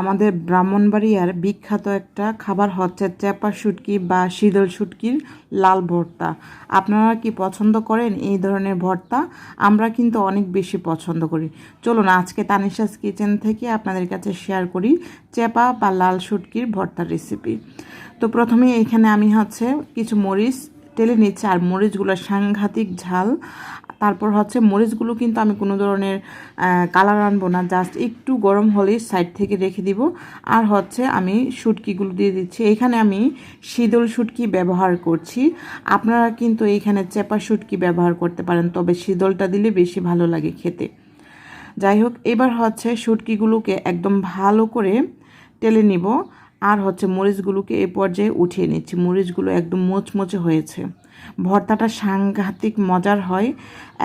আমাদের ব্রাহ্মণবাড়িয়ার বিখ্যাত একটা খাবার হচ্ছে চ্যাপা শুটকি বা শীতল শুটকির লাল ভর্তা। আপনারা কি পছন্দ করেন এই ধরনের ভর্তা? আমরা কিন্তু অনেক বেশি পছন্দ করি। চলুন, আজকে তানিশাস কিচেন থেকে আপনাদের কাছে শেয়ার করি চ্যাপা বা লাল শুটকির ভর্তার রেসিপি। তো প্রথমে এখানে আমি হচ্ছে কিছু মরিচ টেলে নিচ্ছি, আর মরিচগুলো সাংঘাতিক ঝাল। তারপর হচ্ছে মরিচগুলো কিন্তু আমি কোনো ধরনের কালার আনব না জাস্ট একটু গরম হলেই সাইড থেকে রেখে দিব। আর হচ্ছে আমি শুটকিগুলো দিয়ে দিচ্ছি। এখানে আমি শীতল শুটকি ব্যবহার করছি। আপনারা কিন্তু এইখানে চেপা শুটকি ব্যবহার করতে পারেন, তবে শীতলটা দিলে বেশি ভালো লাগে খেতে। যাই হোক, এবার হচ্ছে শুটকিগুলোকে একদম ভালো করে টেলে নিব। আর হচ্ছে মরিচগুলোকে এ পর্যায়ে উঠিয়ে নিচ্ছি। মরিচগুলো একদম মোচমোচে হয়েছে। ভর্তাটা সাংঘাতিক মজার হয়।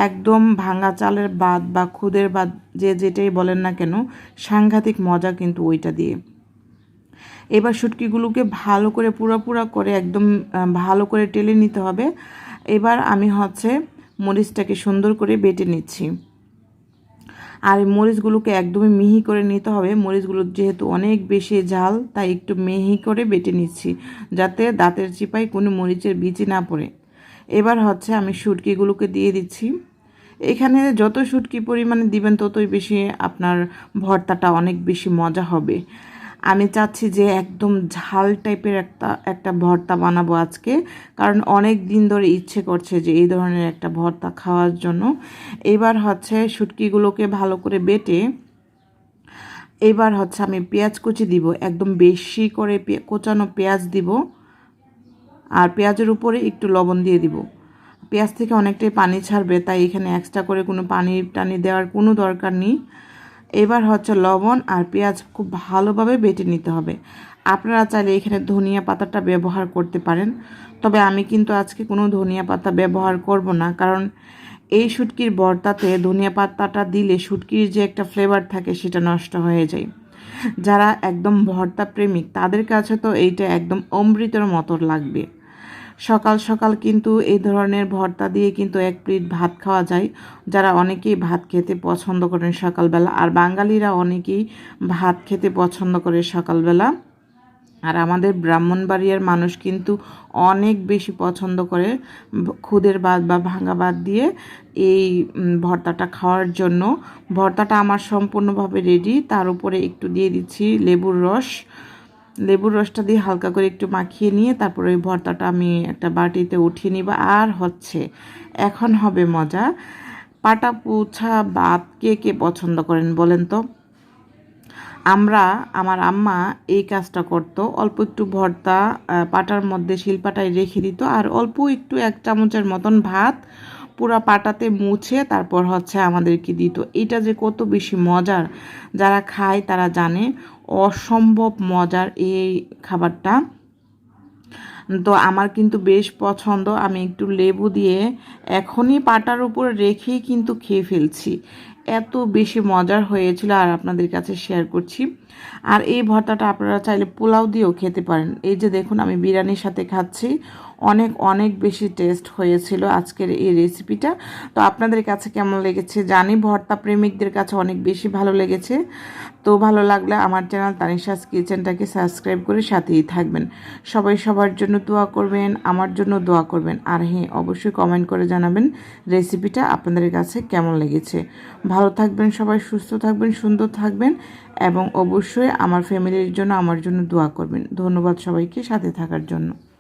একদম ভাঙা চালের বাদ বা খুদের বাদ, যে যেটাই বলেন না কেন, সাংঘাতিক মজা কিন্তু ওইটা দিয়ে। এবার শুটকিগুলোকে ভালো করে পুরো করে একদম ভালো করে টেলে নিতে হবে। এবার আমি হচ্ছে মরিচটাকে সুন্দর করে বেটে নিচ্ছি। আর মরিচগুলোকে একদমই মিহি করে নিতে হবে। মরিচগুলো যেহেতু অনেক বেশি ঝাল, তাই একটু মিহি করে বেটে নিচ্ছি যাতে দাঁতের চিপায় কোনো মরিচের বিচি না পড়ে। এবার হচ্ছে আমি শুটকিগুলোকে দিয়ে দিচ্ছি। এখানে যত শুটকি পরিমাণে দিবেন, ততই বেশি আপনার ভর্তাটা অনেক বেশি মজা হবে। আমি চাচ্ছি যে একদম ঝাল টাইপের একটা একটা ভর্তা বানাবো আজকে। কারণ অনেক দিন ধরে ইচ্ছে করছে যে এই ধরনের একটা ভর্তা খাওয়ার জন্য। এবার হচ্ছে শুটকিগুলোকে ভালো করে বেটে, এবার হচ্ছে আমি পেঁয়াজ কুচি দিব, একদম বেশি করে কোচানো পেঁয়াজ দিব, আর পেঁয়াজের উপরে একটু লবণ দিয়ে দিব। পেঁয়াজ থেকে অনেকটাই পানি ছাড়বে, তাই এখানে এক্সট্রা করে কোনো পানি টানি দেওয়ার কোনো দরকার নেই। এবার হচ্ছে লবণ আর পেঁয়াজ খুব ভালোভাবে বেটে নিতে হবে। আপনারা চাইলে এখানে ধনিয়া পাতাটা ব্যবহার করতে পারেন। তবে আমি কিন্তু আজকে কোনো ধনিয়া পাতা ব্যবহার করব না, কারণ এই শুটকির বর্তাতে ধনিয়া পাতাটা দিলে শুটকির যে একটা ফ্লেভার থাকে সেটা নষ্ট হয়ে যায়। যারা একদম ভর্তা প্রেমিক তাদের কাছে তো এইটা একদম অমৃতর মতো লাগবে। সকাল সকাল কিন্তু এই ধরনের ভর্তা দিয়ে কিন্তু এক প্লেট ভাত খাওয়া যায়। যারা অনেকেই ভাত খেতে পছন্দ করেন সকালবেলা, আর বাঙালিরা অনেকেই ভাত খেতে পছন্দ করে সকালবেলা। আর আমাদের ব্রাহ্মণবাড়িয়ার মানুষ কিন্তু অনেক বেশি পছন্দ করে খুদের ভাত বা ভাঙা ভাত দিয়ে এই ভর্তাটা খাওয়ার জন্য। ভর্তাটা আমার সম্পূর্ণভাবে রেডি তার উপরে একটু দিয়ে দিচ্ছি লেবুর রস। লেবুর রসটা দিয়ে হালকা করে একটু মাখিয়ে নিয়ে তারপরে ওই ভর্তাটা আমি একটা বাটিতে উঠিয়ে নিব। আর হচ্ছে, এখন হবে মজা। পাটা পুছা বাত কে কে পছন্দ করেন বলেন তো? আমরা, আমার আম্মা এই কাজটা করত। অল্প একটু ভর্তা পাটার মধ্যে শিলপাটায় রেখে দিত। আর অল্প একটু এক চামচের মতন ভাত পুরা পাটাতে মুছে তারপর হচ্ছে আমাদেরকে দিত। এটা যে কত বেশি মজার। যারা খায় তারা জানে, অসম্ভব মজার এই খাবারটা। তো আমার কিন্তু বেশ পছন্দ। আমি একটু লেবু দিয়ে এখনই পাটার উপর রেখেই কিন্তু খেয়ে ফেলছি। এত বেশি মজার হয়েছিল আর আপনাদের কাছে শেয়ার করছি। আর এই ভর্তাটা আপনারা চাইলে পোলাও দিয়েও খেতে পারেন। এই যে দেখুন, আমি বিরিয়ানির সাথে খাচ্ছি। অনেক অনেক বেশি টেস্ট হয়েছিল আজকের এই রেসিপিটা তো আপনাদের কাছে কেমন লেগেছে জানি, ভর্তা প্রেমিকদের কাছে অনেক বেশি ভালো লেগেছে। তো ভালো লাগলে আমার চ্যানেল তানিশাস কিচেনটাকে সাবস্ক্রাইব করে সাথেই থাকবেন। সবাই সবার জন্য দোয়া করবেন, আমার জন্য দোয়া করবেন। আর হ্যাঁ অবশ্যই কমেন্ট করে জানাবেন রেসিপিটা আপনাদের কাছে কেমন লেগেছে। ভালো থাকবেন সবাই, সুস্থ থাকবেন, সুন্দর থাকবেন এবং অবশ্যই আমার ফ্যামিলির জন্য আমার জন্য দোয়া করবেন। ধন্যবাদ সবাইকে সাথে থাকার জন্য।